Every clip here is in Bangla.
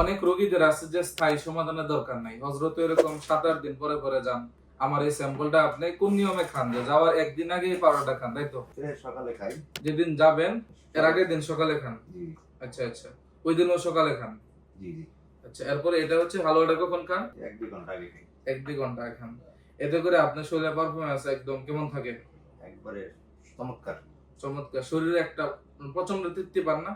অনেক রোগীদের আছে যে স্থায়ী সমাধানের দরকার নাই। হজরত এরকম সাত আট দিন পরে পরে যান। আমার এই স্যাম্পলটা আপনি কোন নিয়মে খান? যাওয়ার একদিন আগে এই পাউডারটা খান তাই তো? সকালে খাই। যেদিন যাবেন এর আগের দিন সকালে খান। আচ্ছা আচ্ছা। ওই দিনও সকালে খান? জি জি। আচ্ছা এরপরে এটা হচ্ছে হালুয়াটা কখন খান? এক দুই ঘণ্টা আগে খাই। এক দুই ঘণ্টা আগে খান। এতে করে আপনার শরীরের পারফরমেন্স একদম কেমন থাকে? একবারে চমৎকার। চমৎকার। শরীরে একটা প্রচণ্ড তৃপ্তি পান না?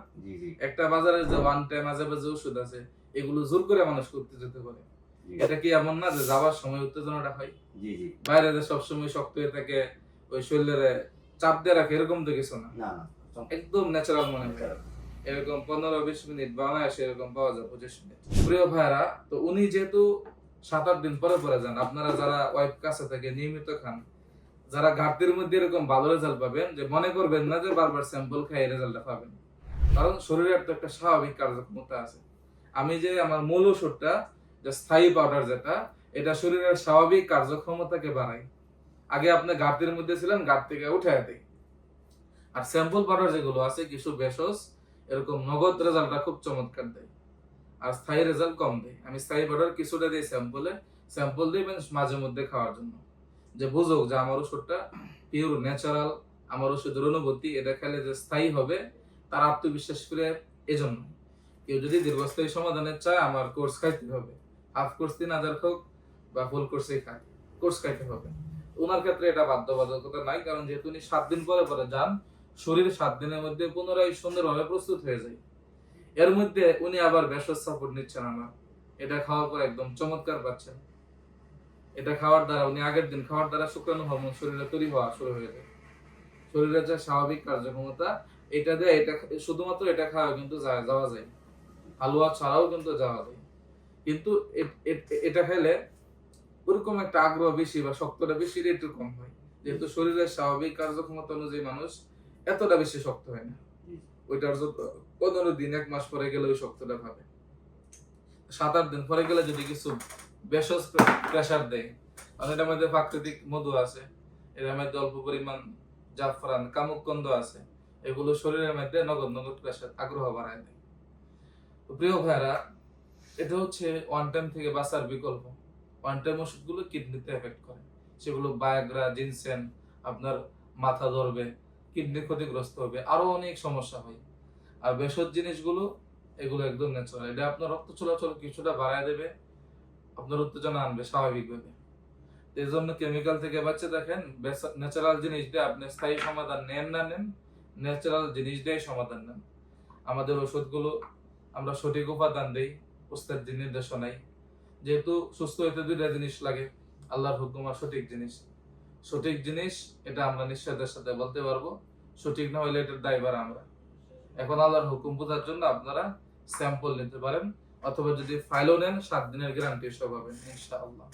একটা বাজারে যে ওয়ান টাইম মাঝে ওষুধ আছে এগুলো জোর করে মানুষ করতে যেতে পারে। এটা কি এমন না যে যাওয়ার সময় উত্তেজনাটা হয়? বাইরে যে সবসময় শক্ত হয়ে থাকে ওই শরীরে চাপ দিয়ে রাখে এরকম তো কিছু না। একদম ন্যাচারাল মনে হয়। এরকম পনেরো বিশ মিনিট বাংলাদেশে এরকম পাওয়া যায় পঁচিশ মিনিট। প্রিয় ভাইরা তো উনি যেহেতু সাত আট দিন পরে পরে যান আপনারা যারা ওয়াইফ কাছে থেকে নিয়মিত খান যারা ঘাটতির মধ্যে এরকম ভালো রেজাল্ট পাবেন, যে মনে করবেন না যে বারবার স্যাম্পল খাই রেজাল্টটা পাবেন। কারণ শরীরের তো একটা স্বাভাবিক কার্যক্ষমতা আছে। আমি যে আমার মূল ওষুধটা, যে স্থায়ী পাউডার যেটা, এটা শরীরের স্বাভাবিক কার্যক্ষমতাকে বাড়ায়। আগে আপনি ঘাটতির মধ্যে ছিলেন, ঘাট থেকে উঠে দেয়। আর স্যাম্পল পাউডার যেগুলো আছে, কিছু ভেষজ, এরকম নগদ রেজাল্টটা খুব চমৎকার দেয়। আর স্থায়ী রেজাল্ট কম দেয়। আমি স্থায়ী পাউডার কিছুটা দিই স্যাম্পলে স্যাম্পল দিই মাঝে মধ্যে খাওয়ার জন্য। যে বুঝুক যে আমার ওষুধটা পিওর ন্যাচারাল আমার ওষুধের অনুভূতি, এটা খেলে যে স্থায়ী হবে, তার আত্মবিশ্বাস ফিরে এজন্য কেউ যদি দীর্ঘস্থায়ী সমাধানের চায়, আমার কোর্স খাইতে হবে। হাফ কোর্স তিন হাজার হোক বা ফুল কোর্সেই খায় কোর্স খাইতে হবে। ওনার ক্ষেত্রে এটা বাধ্যবাধকতা নাই, কারণ যেহেতু উনি সাত দিন পরে পরে যান, শরীর সাত দিনের মধ্যে পুনরায় সুন্দরভাবে প্রস্তুত হয়ে যায়। এর মধ্যে উনি আবার ভেষজ সাপোর্ট নিচ্ছেন আমার। এটা খাওয়ার পর একদম চমৎকার পাচ্ছেন। এটা খাওয়ার দ্বারা, উনি আগের দিন খাওয়ার দ্বারা শুক্রাণু হরমোন শরীরে তৈরি হওয়া শুরু হয়ে যায় শরীরের যে স্বাভাবিক কার্যক্ষমতা, এটা দিয়ে, এটা শুধুমাত্র এটা খাওয়া কিন্তু যাওয়া যায়। হালুয়া ছাড়াও কিন্তু যাওয়া যায়। কিন্তু এটা খেলে ওরকম একটা আগ্রহ বেশি বা শক্তটা বেশি একটু কম হয়। যেহেতু শরীরের স্বাভাবিক কার্যক্ষমতা অনুযায়ী মানুষ এতটা বেশি শক্ত হয় না। ওইটার পনেরো দিন, এক মাস পরে গেলে ওই শক্তটা পাবে সাত আট দিন পরে গেলে যদি কিছু ভেষজ প্রেশার দেয়। কারণ এটার মধ্যে প্রাকৃতিক মধু আছে এটার মধ্যে অল্প পরিমাণ জাফরান, কামুকন্দ আছে, এগুলো শরীরের মধ্যে নগদ নগদ প্রেশার আগ্রহ বাড়ায় দেয়। প্রিয় ভাইরা এটা হচ্ছে ওয়ান টাইম থেকে বাঁচার বিকল্প। ওয়ান টাইম ওষুধগুলো কিডনিতে এফেক্ট করে। সেগুলো বায়াগ্রা জিনসেন আপনার মাথা ধরবে, কিডনি ক্ষতিগ্রস্ত হবে, আরও অনেক সমস্যা হয়। আর ভেষজ জিনিসগুলো, এগুলো একদম ন্যাচারাল এটা আপনার রক্ত চলাচল কিছুটা বাড়ায় দেবে আপনার উত্তেজনা আনবে, স্বাভাবিকভাবে। এই জন্য কেমিক্যাল থেকে বাচ্চা দেখেন ন্যাচারাল জিনিস দিয়ে আপনি স্থায়ী সমাধান নেন না নেন ন্যাচারাল জিনিস দিয়ে সমাধান নেন। আমাদের ওষুধগুলো আমরা সঠিক উপাদান দিই উস্তাদ দিন নির্দেশনাই। যেহেতু সুস্থ হইতে দুইটা জিনিস লাগে, আল্লাহর হুকুম আর সঠিক জিনিস। সঠিক জিনিস, এটা আমরা নিশ্চয়তার সাথে বলতে পারব, সঠিক না হলে এটার দায়ভার আমরা। এখন আল্লাহর হুকুম বোঝার জন্য আপনারা স্যাম্পল নিতে পারেন। অথবা যদি ফাইলও নেন সাত দিনের গ্যারান্টি সব পাবেন ইনশাআল্লাহ।